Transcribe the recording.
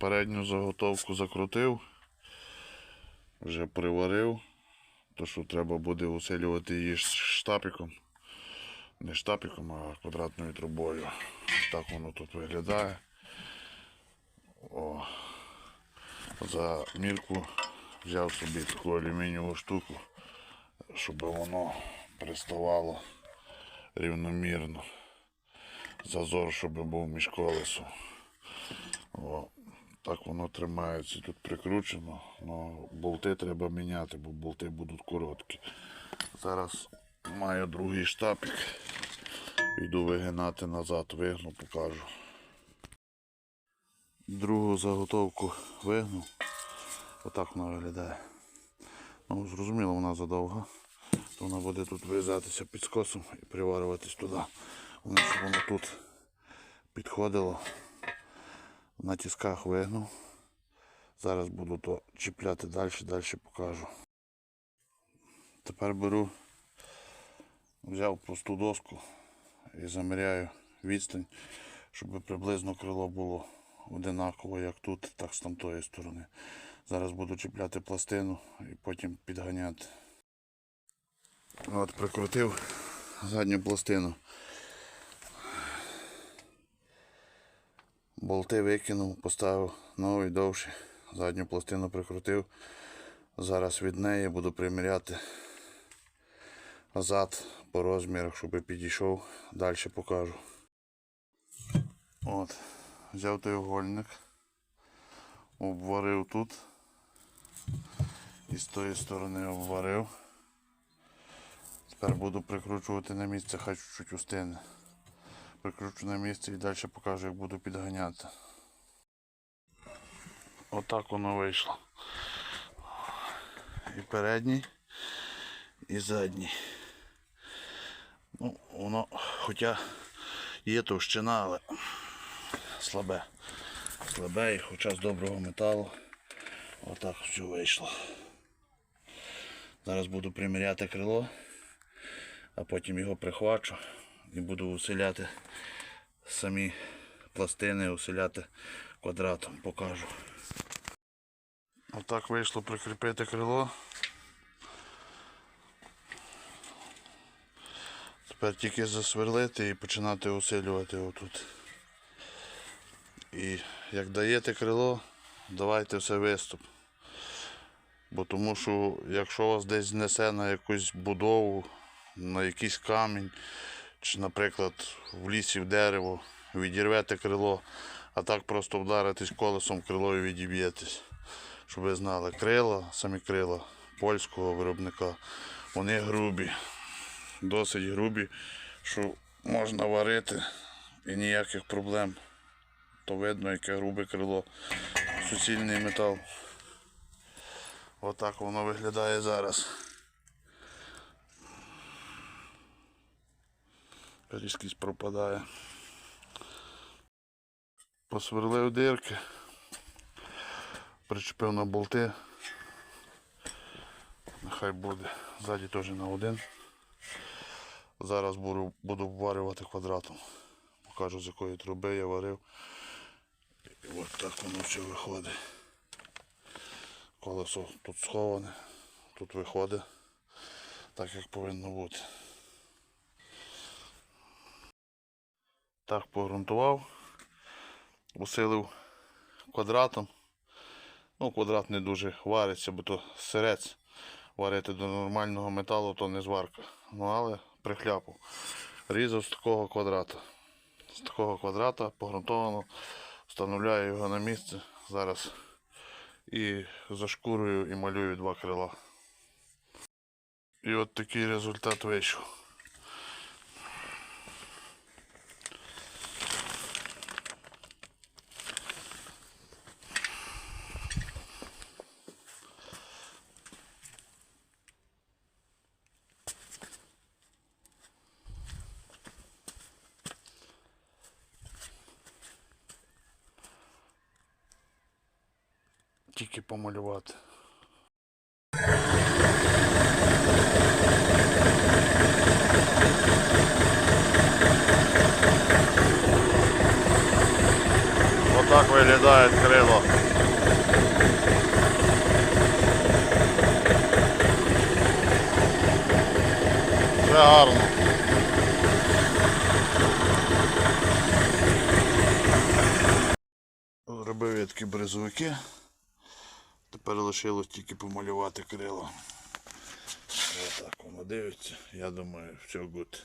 Передню заготовку закрутив, вже приварив, то що треба буде усилювати її штапіком. Не штапіком, а квадратною трубою. Так воно тут виглядає. О. За мірку взяв собі таку алюмінієву штуку, щоб воно приставало рівномірно. Зазор, щоб був між колесом. Так воно тримається. Тут прикручено, але болти треба міняти, бо болти будуть короткі. Зараз маю другий штапик. Йду вигинати назад, вигну, покажу. Другу заготовку вигнув. Отак вона виглядає. Ну, зрозуміло, вона задовга. То вона буде тут вирізатися під скосом і приварюватись туди. Щоб воно тут підходило. На тисках вигнув. Зараз буду то чіпляти далі, далі покажу. Тепер беру, взяв просту доску і заміряю відстань, щоб приблизно крило було одинаково як тут, так з тамтої сторони. Зараз буду чіпляти пластину і потім підганяти. От прикрутив задню пластину. Болти викинув, поставив новий довший, задню пластину прикрутив. Зараз від неї буду приміряти зад по розмірах, щоб підійшов. Далі покажу. От, взяв той угольник, обварив тут. І з тої сторони обварив. Тепер буду прикручувати на місце, хай чуть-чуть устине. Прикручу на місце і далі покажу, як буду підганяти. Отак воно вийшло. І передній, і задній. Ну, воно, хоча є товщина, але слабе. Слабе і хоча з доброго металу. Отак все вийшло. Зараз буду приміряти крило, а потім його прихвачу і буду усиляти самі пластини, усиляти квадратом, покажу. Отак вийшло прикріпити крило. Тепер тільки засверлити і починати усилювати отут. І як даєте крило, давайте все виступ. Бо тому що якщо вас десь знесе на якусь будову, на якийсь камінь, чи, наприклад, в лісі в дерево, відірвете крило, а так просто вдаритесь колесом крило і відіб'єтесь. Щоб ви знали, крила, самі крила польського виробника, вони грубі, досить грубі, що можна варити і ніяких проблем. То видно, яке грубе крило, суцільний метал. Отак воно виглядає зараз. Різкість пропадає. Посверлив дирки, причепив на болти. Нехай буде. Ззаді теж на один. Зараз буду, буду варювати квадратом. Покажу з якої труби я варив. І от так воно все виходить. Колесо тут сховане, тут виходить так, як повинно бути. Так погрунтував, усилив квадратом. Ну, квадрат не дуже вариться, бо то сирець. Варити до нормального металу то не зварка. Ну але прихляпав. Різав з такого квадрата. З такого квадрата погрунтовано, встановляю його на місце. Зараз і зашкурую і малюю два крила. І от такий результат вийшов. Тільки помалювати. Так виглядає крило. Все гарно. Зробив я такі бризовики. Тепер лишилось тільки помалювати крила. Отак воно дивиться. Я думаю, все гуд.